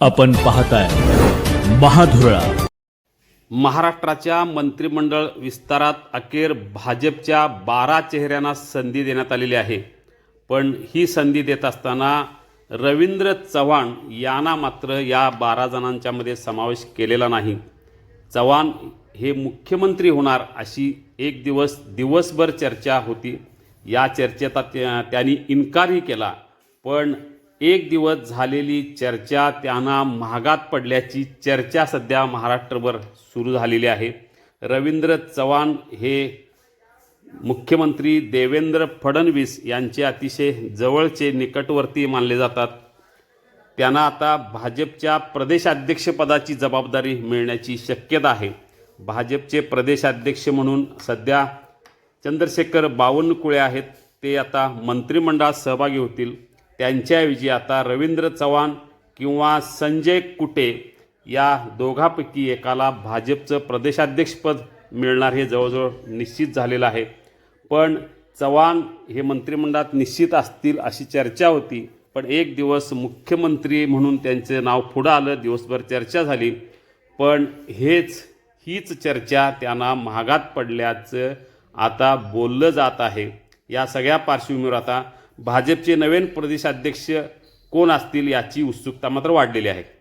आपण पाहताय महाधुरळा. महाराष्ट्राच्या मंत्रिमंडळ विस्तारात अखेर भाजपच्या बारा चेहऱ्यांना संधी देण्यात आलेली आहे. पण ही संधी देत असताना रवींद्र चव्हाण यांना मात्र या बारा जणांच्यामध्ये समावेश केलेला नाही. चव्हाण हे मुख्यमंत्री होणार अशी एक दिवस दिवसभर चर्चा होती. या चर्चेत त्या- त्यांनी इन्कारही केला. पण एक दिवस झालेली चर्चा त्यांना महागात पडल्याची चर्चा सध्या महाराष्ट्रभर सुरू झालेली आहे. रवींद्र चव्हाण हे मुख्यमंत्री देवेंद्र फडणवीस यांचे अतिशय जवळचे निकटवर्ती मानले जातात. त्यांना आता भाजपच्या प्रदेशाध्यक्षपदाची जबाबदारी मिळण्याची शक्यता आहे. भाजपचे प्रदेशाध्यक्ष म्हणून सध्या चंद्रशेखर बावनकुळे आहेत. ते आता मंत्रिमंडळात सहभागी होतील. त्यांच्याऐवजी आता रवींद्र चव्हाण किंवा संजय कुटे या दोघापैकी एकाला भाजपचं प्रदेशाध्यक्षपद मिळणार हे जवळजवळ निश्चित झालेलं आहे. पण चव्हाण हे मंत्रिमंडळात निश्चित असतील अशी चर्चा होती पण एक दिवस मुख्यमंत्री म्हणून त्यांचं नाव पुढं आलं दिवसभर चर्चा झाली. पण हेच हीच चर्चा त्यांना महागात पडल्याचं आता बोललं जात आहे. या सगळ्या पार्श्वभूमीवर आता भाजपचे नवीन प्रदेशाध्यक्ष कोण असतील याची उत्सुकता मात्र वाढलेली आहे.